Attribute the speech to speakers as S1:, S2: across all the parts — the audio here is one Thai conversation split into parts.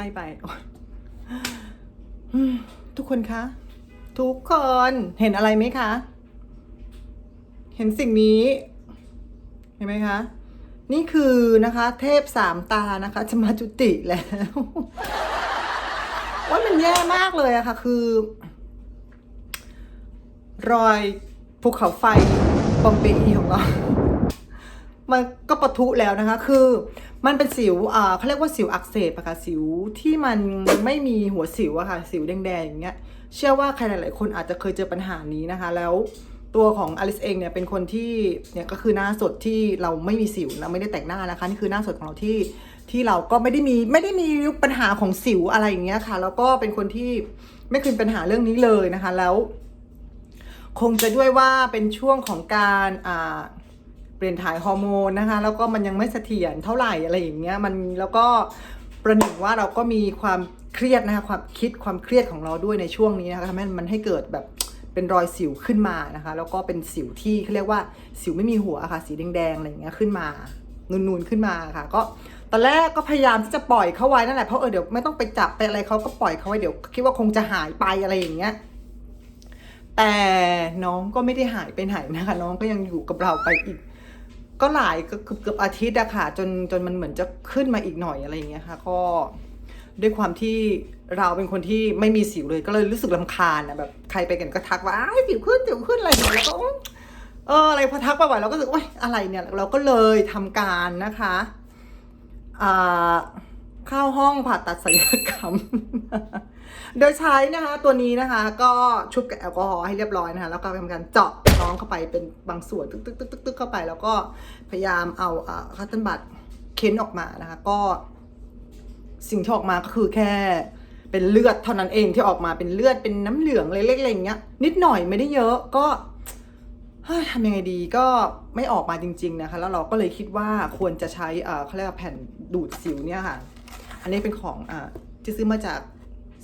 S1: ล้ไป ทุกคนคะ ทุกคนเห็นอะไรไหมคะ เห็นสิ่งนี้ เห็นไหมคะ นี่คือนะคะ เทพสามตานะคะ จะมาจุติแล้วว่ามันแย่มากเลยอะค่ะ คือ รอยภูเขาไฟปอมเปอีของเรา มันก็ปะทุแล้วนะคะ คือมันเป็นสิวอ่าเขาเรียกว่าสิวอักเสบอะค่ะสิวที่มันไม่มีหัวสิวอะค่ะ สิวแดงๆอย่างเงี้ย เชื่อว่าใครหลาย ๆ คนอาจจะเคยเจอปัญหานี้นะคะ แล้วตัวของอลิสเองเนี่ยเป็นคนที่เนี่ยก็คือหน้าสดที่เราไม่มีสิวนะไม่ได้แต่งหน้านะคะ นี่คือหน้าสดของเราที่ที่เราก็ไม่ได้มีไม่ได้มีปัญหาของสิวอะไรอย่างเงี้ยค่ะ แล้วก็เป็นคนที่ไม่เคยมีปัญหาเรื่องนี้เลยนะคะ แล้ว คงจะด้วยว่าเป็นช่วงของการอ่า เปลี่ยนถ่ายฮอร์โมนนะคะ แล้วก็มันยังไม่เสถียรเท่าไหร่อะไรอย่างเงี้ยมันแล้วก็ประหนึ่งว่าเราก็มีความเครียดนะคะความคิดความเครียดของเราด้วยในช่วงนี้นะคะทำให้มันให้เกิดแบบเป็นรอยสิวขึ้นมานะคะ แล้วก็เป็นสิวที่เขาเรียกว่าสิวไม่มีหัวอะค่ะ สีแดงๆอะไรอย่างเงี้ยขึ้นมานูนๆขึ้นมาค่ะ ก็ตอนแรกก็พยายามที่จะปล่อยเขาไว้นั่นแหละเพราะเออเดี๋ยวไม่ต้องไปจับไปอะไรเขาก็ปล่อยเขาไว้เดี๋ยว คิดว่าคงจะหายไปอะไรอย่างเงี้ยแต่น้องก็ไม่ได้หายไปไหนนะคะ น้องก็ยังอยู่กับเราไปอีก ก็หลายก็เกือบเกือบอาทิตย์อะค่ะจนจนมันเหมือนจะขึ้นมาอีกหน่อยอะไรอย่างเงี้ยค่ะ ก็ด้วยความที่เราเป็นคนที่ไม่มีสิวเลยก็เลยรู้สึกลำคาญอะแบบใครไปกันก็ทักว่าอ้สิวขึ้นสิวขึ้นอะไรอย่างเงี้ยแล้วก็เอออะไรพอทักไปบ่อยเราก็รู้สึกว่าอะไรเนี่ย เราก็เลยทำการนะคะอ่าเข้าห้องผ่าตัดศัลยกรรม โดยใช้นะคะตัวนี้นะคะก็ชุบกับแอลกอฮอล์ให้เรียบร้อยนะคะแล้วก็ทำการเจาะน้องเข้าไปเป็นบางส่วนตึกตึกตึกตึกตึกเข้าไป แล้วก็พยายามเอาอ่าคัตเติลบัตเค้นออกมานะคะ ก็ สิ่งที่ออกมาก็คือแค่เป็นเลือดเท่านั้นเองที่ออกมาเป็นเลือดเป็นน้ำเหลืองเล็กๆอะไรอย่างเงี้ย นิดหน่อยไม่ได้เยอะก็ทำยังไงดีก็ไม่ออกมาจริง ๆนะคะ แล้วเราก็เลยคิดว่าควรจะใช้เอ่อเขาเรียกว่าแผ่นดูดสิวเนี่ยค่ะ อันนี้เป็นของอ่าที่ซื้อมาจาก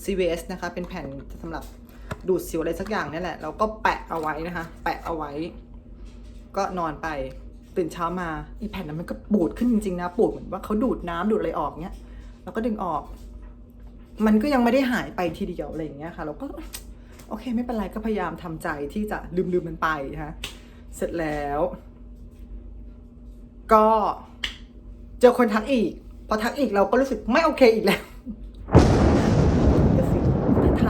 S1: CVS นะคะ เป็นแผ่นสำหรับดูดสิวอะไรสักอย่างนี่แหละ เราก็แปะเอาไว้นะคะ แปะเอาไว้ ก็นอนไปตื่นเช้ามาอีแผ่นนั้นมันก็ปูดขึ้นจริงๆนะปูดเหมือนว่าเขาดูดน้ำดูดอะไรออกเนี้ยเราก็ดึงออก มันก็ยังไม่ได้หายไปทีเดียวอะไรอย่างเงี้ยค่ะ เราก็ โอเค ไม่เป็นไรก็พยายามทำใจที่จะลืมลืมมันไปนะะเสร็จแล้ว ก็เจอคนทักอีก พอทักอีกเราก็รู้สึกไม่โอเคอีกแล้ว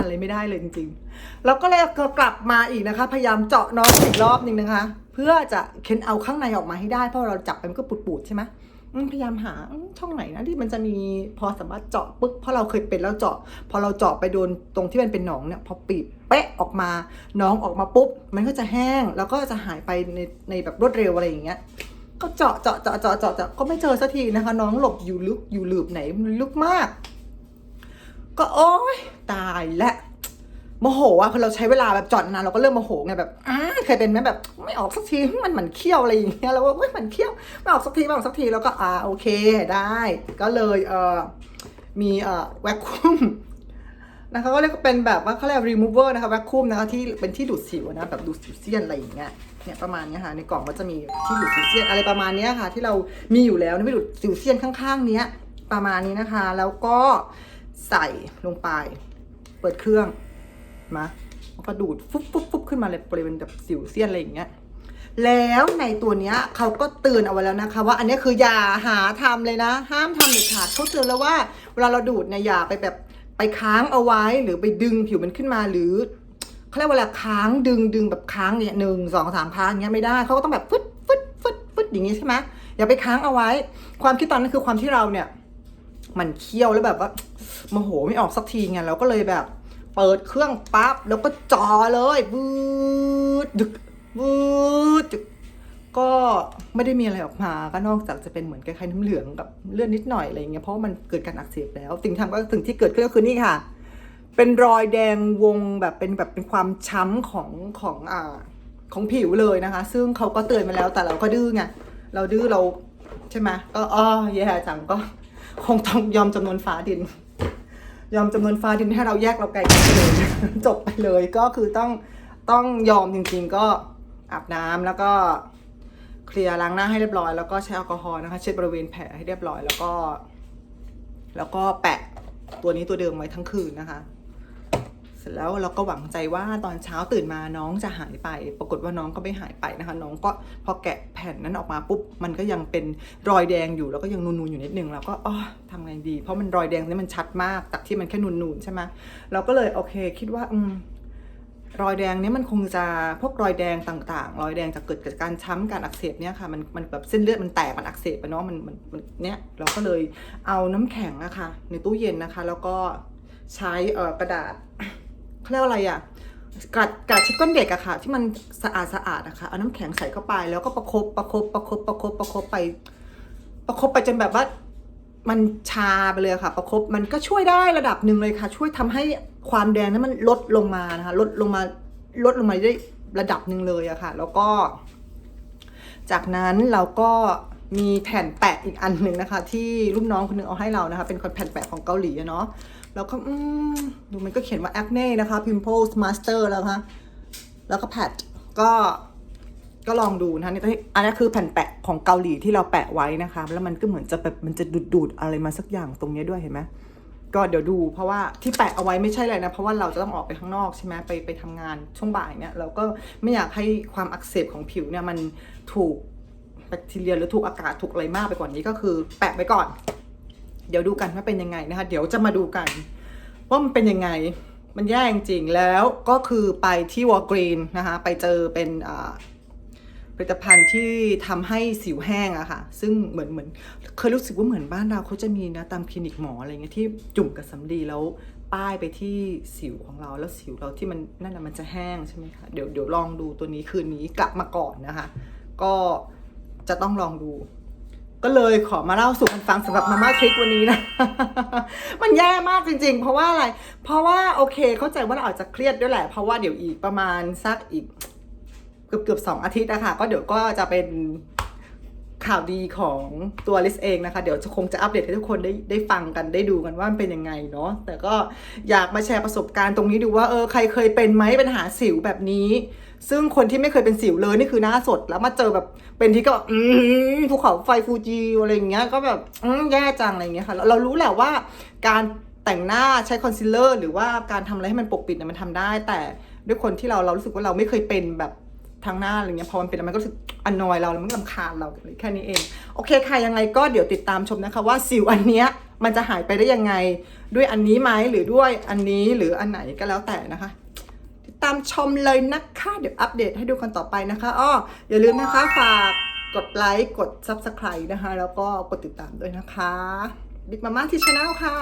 S1: อะไรไม่ได้เลยจริงๆ แล้วก็เลยกลับมาอีกนะคะ พยายามเจาะน้องอีกรอบหนึ่งนะคะ เพื่อจะเค้นเอาข้างในออกมาให้ได้เพราะเราจับไปมันก็ปูดๆใช่ไหมพยายามหาช่องไหนนะที่มันจะมีพอสามารถเจาะปึ๊บเพราะเราเคยเป็นแล้วเจาะ พอเราเจาะไปโดนตรงที่มันเป็นหนองเนี่ยพอปีบเป๊ะออกมาน้องออกมาปุ๊บ มันก็จะแห้งแล้วก็จะหายไปในในแบบรวดเร็วอะไรอย่างเงี้ยก็เจาะเจาะเจาะเจาะเจาะก็ไม่เจอสักทีนะคะ น้องหลบอยู่ลึกอยู่หลืบไหนลึกมาก ก็โอ๊ยตายและโมโหอะพอเราใช้เวลาแบบจอดนานเราก็เริ่มโมโหไงแบบอ่าเคยเป็นไหมแบบ ไม่ออกสักทีมันเหมือนเคี้ยวอะไรอย่างเงี้ยแล้วว่าเฮ้ยมันเคี้ยวไม่ออกสักทีไม่ออกสักทีแล้วก็อ่าโอเคได้ ก็เลยเออมีเอ่อแวคคูมนะคะก็เรียกเป็นแบบว่าเขาเรียก remover นะคะแวคคูมนะคะที่เป็นที่ดูดสิวนะแบบดูดสิวเซียนอะไรอย่างเงี้ยเนี่ยประมาณเนี้ยค่ะในกล่องก็จะมีที่ดูดสิวเซียนอะไรประมาณเนี้ยค่ะ ที่เรามีอยู่แล้วนะไม่ดูดสิวเซียนข้างๆ เนี้ยประมาณนี้นะคะ แล้วก็ ใส่ลงไป เปิดเครื่องมาแล้วก็ดูดฟุบฟุบฟุบขึ้นมาเลยบริเวณแบบสิวเซียนอะไรอย่างเงี้ยแล้วในตัวเนี้ยเขาก็เตือนเอาไว้แล้วนะคะ ว่าอันนี้คืออย่าหาทำเลยนะ ห้ามทำเด็ดขาดเขาเตือนแล้วว่า เวลาเราดูดเนี่ยอย่าไปแบบไปค้างเอาไว้หรือไปดึงผิวมันขึ้นมาหรือเขาเรียกว่าอะไรค้างดึงดึงแบบค้างเนี่ยหนึ่งสองสามค้างอย่างเงี้ยไม่ได้เขาก็ต้องแบบฟึดฟึดฟึดฟึดอย่างงี้ใช่ไหมอย่าไปค้างเอาไว้ ความคิดตอนนั้นคือความที่เราเนี่ย มันเคี้ยวแล้วแบบว่า โมโหไม่ออกสักทีไงเราก็เลยแบบ เปิดเครื่องปั๊บแล้วก็จ่อเลยวืดดึกวืดดึกก็ไม่ได้มีอะไรออกมาก็นอกจากจะเป็นเหมือนคล้ายๆน้ำเหลืองกับเลือดนิดหน่อยอะไรเงี้ยเพราะมันเกิดการอักเสบแล้วสิ่งที่ทำก็สิ่งที่เกิดขึ้นก็คือนี่ค่ะ เป็นรอยแดงวงแบบเป็นแบบเป็นความช้ำของของอ่าของผิวเลยนะคะ ซึ่งเขาก็เตือนมาแล้วแต่เราก็ดื้อไงเราดื้อเราใช่ไหมก็อ๋อแย่จังก็คงต้องยอมจำนวนฟ้าดิน ยอมจำนวนฟ้าดินให้เราแยกเราไกลกันไปเลยจบไปเลยก็คือต้องต้องยอมจริงๆก็อาบน้ำแล้วก็เคลียร์ล้างหน้าให้เรียบร้อย แล้วก็ใช้แอลกอฮอล์นะคะเช็ดบริเวณแผลให้เรียบร้อยแล้วก็ แล้วก็แปะตัวนี้ตัวเดิมไว้ทั้งคืนนะคะ ร็จแล้วเราก็หวังใจว่าตอนเช้าตื่นมาน้องจะหายไป ปรากฏว่าน้องก็ไม่หายไปนะคะ น้องก็พอแกะแผ่นนั้นออกมาปุ๊บมันก็ยังเป็นรอยแดงอยู่แล้วก็ยังนูนๆอยู่นิดนึงเราก็อ๋อทำไงดี เพราะมันรอยแดงนี่มันชัดมากจากที่มันแค่นูนๆใช่ไหมเราก็เลยโอเค คิดว่าอืมรอยแดงเนี้ยมันคงจะพวกรอยแดงต่างๆ รอยแดงจะเกิดจากการช้ำการอักเสบเนี่ยค่ะมันมันแบบเส้นเลือดมันแตกมันอักเสบไปเนาะมันมันเนี้ยเราก็เลยเอาน้ำแข็งอะค่ะในตู้เย็นนะคะ แล้วก็ใช้เอ่อกระดาษ เขาเรียกว่าอะไรอะกระดาษกระดช็ดก้นเด็กอะค่ะ ที่มันสะอาดสะอาดอะค่ะเอาน้ำแข็งใส่เข้าไปแล้วก็ประคบประคบประคบประคบประคบไป ประคบไปจนแบบว่ามันชาไปเลยค่ะ ประคบมันก็ช่วยได้ระดับหนึ่งเลยค่ะ ช่วยทำให้ความแดงนั้นมันลดลงมานะคะ ลดลงมาลดลงมาได้ระดับหนึ่งเลยอะค่ะ แล้วก็ จากนั้นเราก็ มีแผ่นแปะอีกอันหนึ่งนะคะ ที่ลูกน้องคนหนึงเอาให้เรานะคะ เป็นคนแผ่นแปะของเกาหลีเนาะแล้วก็อืมดูมันก็เขียนว่า acne นะคะ pimples master แล้วนะคะแล้วก็แพดก็ก็ลองดูนะคะนี่อันนี้คือแผ่นแปะของเกาหลีที่เราแปะไว้นะคะ แล้วมันก็เหมือนจะแบบมันจะดูดดูดอะไรมาสักอย่างตรงนี้ด้วยเห็นไหมก็เดี๋ยวดูเพราะว่าที่แปะเอาไว้ไม่ใช่อะไรนะ เพราะว่าเราจะต้องออกไปข้างนอกใช่ไหมไปไปทำงานช่วงบ่ายเนี่ยเราก็ไม่อยากให้ความอักเสบของผิวเนี่ยมันถูก แบคทีเรียหรือถูกอากาศถูกอะไรมากไปกว่านี้ก็คือ แปะไว้ก่อน เดี๋ยวดูกันว่าเป็นยังไงนะคะ เดี๋ยวจะมาดูกัน ว่ามันเป็นยังไง มันแย่จริงแล้วก็คือไปที่วอลกรีนนะคะ ไปเจอเป็นผลิตภัณฑ์ที่ทำให้สิวแห้งอะค่ะ ซึ่งเหมือนเหมือนเคยรู้สึกว่าเหมือนบ้านเราเขาจะมีนะตามคลินิกหมออะไรเงี้ยที่จุ่มกับสำลีแล้วป้ายไปที่สิวของเราแล้วสิวเราที่มันนั่นน่ะมันจะแห้งใช่ไหมคะเดี๋ยวเดี๋ยวลองดูตัวนี้คืนนี้กลับมาก่อนนะคะ ก็ จะต้องลองดู ก็เลยขอมาเล่าสู่กันฟังสำหรับมาม่าคลิกวันนี้นะ มันแย่มากจริง ๆ เพราะว่าอะไร เพราะว่าโอเค เข้าใจว่าเราอาจจะเครียดด้วยแหละ เพราะว่าเดี๋ยวอีกประมาณสักอีกเกือบเกือบสองอาทิตย์นะคะก็เดี๋ยวก็จะเป็น ข่าวดีของตัวลิสเองนะคะ เดี๋ยวจะคงจะอัปเดตให้ทุกคนได้ได้ฟังกันได้ดูกันว่ามันเป็นยังไงเนาะแต่ก็อยากมาแชร์ประสบการณ์ตรงนี้ดูว่าเออใครเคยเป็นไหมปัญหาสิวแบบนี้ ซึ่งคนที่ไม่เคยเป็นสิวเลยนี่คือหน้าสดแล้วมาเจอแบบเป็นที่ก็อืมภูเขาไฟฟูจิอะไรอย่างเงี้ยก็แบบอืมแย่จังอะไรอย่างเงี้ยค่ะเราเรารู้แหละว่าการแต่งหน้าใช้คอนซีลเลอร์หรือว่าการทำอะไรให้มันปกปิดเนี่ยมันทำได้ แต่ด้วยคนที่เราเรารู้สึกว่าเราไม่เคยเป็นแบบ ทางหน้าอะไรเงี้ยพอมันเป็นแล้วมันก็รู้สึกอันนอยเราแล้วมันก็ลำคาญเราแค่นี้เอง โอเคค่ะยังไงก็เดี๋ยวติดตามชมนะคะว่าสิวอันเนี้ยมันจะหายไปได้ยังไง ด้วยอันนี้ไหมหรือด้วยอันนี้หรืออันไหนก็แล้วแต่นะคะ ติดตามชมเลยนะคะ เดี๋ยวอัปเดตให้ดูกันต่อไปนะคะอ้ออย่าลืมนะคะฝากกดไลค์กด Subscribe นะคะ แล้วก็กดติดตามด้วยนะคะบิ๊กมาม่าที่ช anel ค่ะ